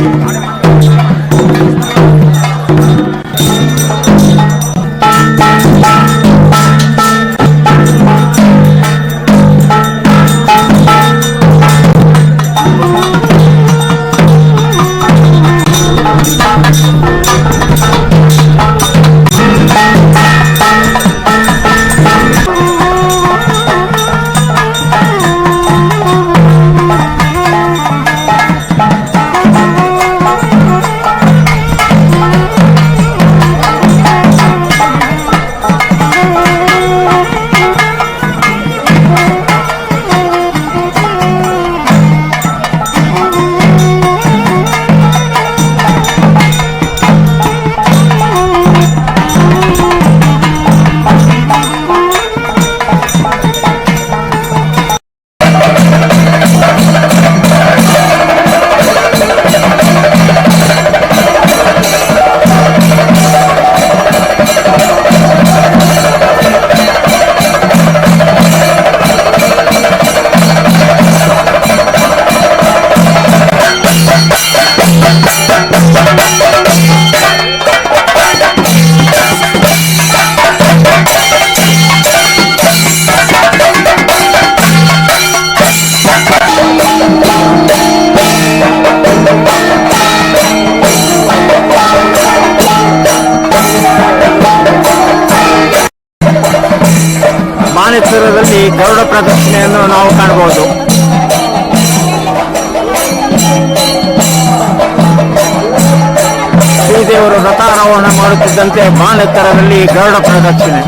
マジで? ಮಾಣಿಕ್ಪುರದಲ್ಲಿ ಗರುಡ ಪ್ರದರ್ಶನೆಯನ್ನು ನಾವು ಕಾಣಬಹುದು. ಶ್ರೀದೇವರು ರಥಾರೋಹಣ ಮಾಡುತ್ತಿದ್ದಂತೆ ಬಾಣೆತ್ತರದಲ್ಲಿ ಗರುಡ ಪ್ರದರ್ಶನೆ.